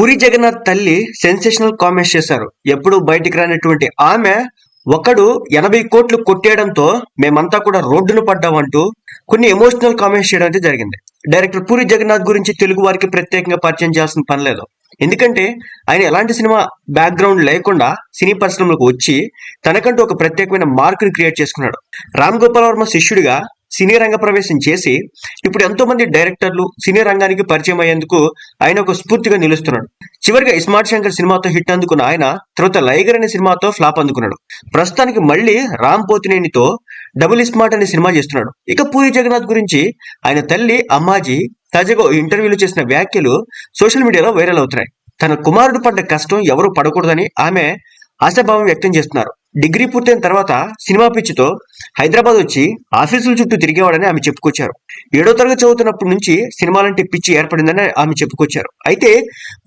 పూరి జగన్నాథ్ తల్లి sensational comments చేశారు. ఎప్పుడు బయటికి రానటువంటి ఆమె ఒకడు ఎనభై కోట్లు కొట్టేయడంతో మేమంతా కూడా రోడ్డును పడ్డామంటూ కొన్ని ఎమోషనల్ కామెంట్స్ చేయడం అయితే జరిగింది. డైరెక్టర్ పూరి జగన్నాథ్ గురించి తెలుగు వారికి ప్రత్యేకంగా పరిచయం చేయాల్సిన పని లేదు. ఎందుకంటే ఆయన ఎలాంటి సినిమా బ్యాక్గ్రౌండ్ లేకుండా సినీ పరిశ్రమలకు వచ్చి తనకంటూ ఒక ప్రత్యేకమైన మార్కుని క్రియేట్ చేసుకున్నాడు. రామ్ గోపాల్ వర్మ శిష్యుడిగా సినీ రంగ ప్రవేశం చేసి ఇప్పుడు ఎంతో మంది డైరెక్టర్లు సినీ రంగానికి పరిచయం అయ్యేందుకు ఆయన ఒక స్ఫూర్తిగా నిలుస్తున్నాడు. చివరిగా ఇస్మార్ట్ శంకర్ సినిమాతో హిట్ అందుకున్న ఆయన తర్వాత లైగర్ అనే సినిమాతో ఫ్లాప్ అందుకున్నాడు. ప్రస్తుతానికి మళ్ళీ రామ్ పోతినేనితో డబుల్ ఇస్మార్ట్ అనే సినిమా చేస్తున్నాడు. ఇక పూరి జగన్నాథ్ గురించి ఆయన తల్లి అమ్మాజీ తాజాగా ఓ ఇంటర్వ్యూలో చేసిన వ్యాఖ్యలు సోషల్ మీడియాలో వైరల్ అవుతున్నాయి. తన కుమారుడు పడ్డ కష్టం ఎవరు పడకూడదని ఆమె ఆశాభావం వ్యక్తం చేస్తున్నారు. డిగ్రీ పూర్తయిన తర్వాత సినిమా పిచ్చితో హైదరాబాద్ వచ్చి ఆఫీసుల చుట్టూ తిరిగేవాడని ఆమె చెప్పుకొచ్చారు. ఏడో తరగతి చదువుతున్నప్పటి నుంచి సినిమాలంటే పిచ్చి ఏర్పడిందని ఆమె చెప్పుకొచ్చారు. అయితే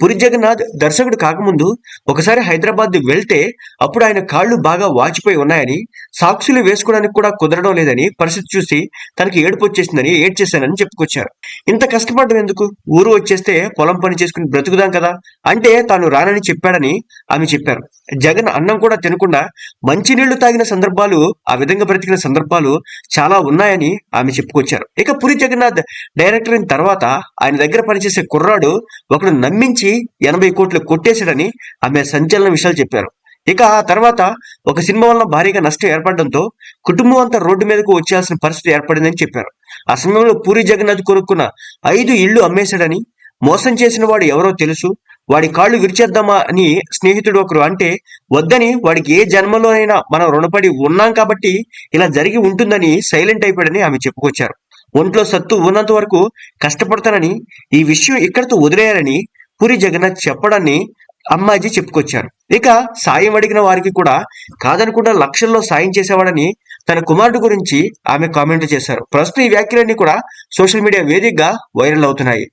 పురి జగన్నాథ్ దర్శకుడు కాకముందు ఒకసారి హైదరాబాద్ వెళ్తే అప్పుడు ఆయన కాళ్ళు బాగా వాచిపోయి ఉన్నాయని సాక్షులు వేసుకోవడానికి కూడా కుదరడం లేదని పరిస్థితి చూసి తనకి ఏడుపు వచ్చేసిందని ఏడ్చేశానని చెప్పుకొచ్చారు. ఇంత కష్టపడడం ఎందుకు? ఊరు వచ్చేస్తే పొలం పని చేసుకుని బ్రతుకుదాం కదా అంటే తాను రానని చెప్పాడని ఆమె చెప్పారు. జగన్ అన్నం కూడా తినకుండా మంచినీళ్ళు తాగిన సందర్భాలు ఆ విధంగా బ్రతికిన సందర్భాలు చాలా ఉన్నాయని ఆమె చెప్పుకొచ్చారు. ఇక పురి జగన్నాథ్ డైరెక్టర్ అయిన తర్వాత ఆయన దగ్గర పనిచేసే కుర్రాడు ఒకడు నమ్మించి ఎనభై కోట్లు కొట్టేశాడని ఆమె సంచలన విషయాలు చెప్పారు. ఇక ఆ తర్వాత ఒక సినిమా వల్ల భారీగా నష్టం ఏర్పడడంతో కుటుంబం అంతా రోడ్డు మీదకు వచ్చేయాల్సిన పరిస్థితి ఏర్పడిందని చెప్పారు. ఆ సమయంలో పూరి జగన్నాథ్ కొనుక్కున్న ఐదు ఇళ్ళు అమ్మేశాడని మోసం చేసిన వాడు ఎవరో తెలుసు. వాడి కాళ్ళు విరిచేద్దామా అని స్నేహితుడు ఒకరు అంటే వద్దని వాడికి ఏ జన్మలోనైనా మనం రుణపడి ఉన్నాం కాబట్టి ఇలా జరిగి ఉంటుందని సైలెంట్ అయిపోయాడని ఆమె చెప్పుకొచ్చారు. ఒంట్లో సత్తు ఉన్నంత వరకు కష్టపడతానని ఈ విషయం ఇక్కడితో వదిలేయాలని పూరి జగన్నాథ్ చెప్పడాన్ని అమ్మాజీ చెప్పుకొచ్చారు. ఇక సాయం అడిగిన వారికి కూడా కాదనకుండా లక్షల్లో సాయం చేసేవాడని తన కుమారుడు గురించి ఆమె కామెంట్ చేశారు. ప్రస్తుతం ఈ వ్యాఖ్యలన్నీ కూడా సోషల్ మీడియా వేదికగా వైరల్ అవుతున్నాయి.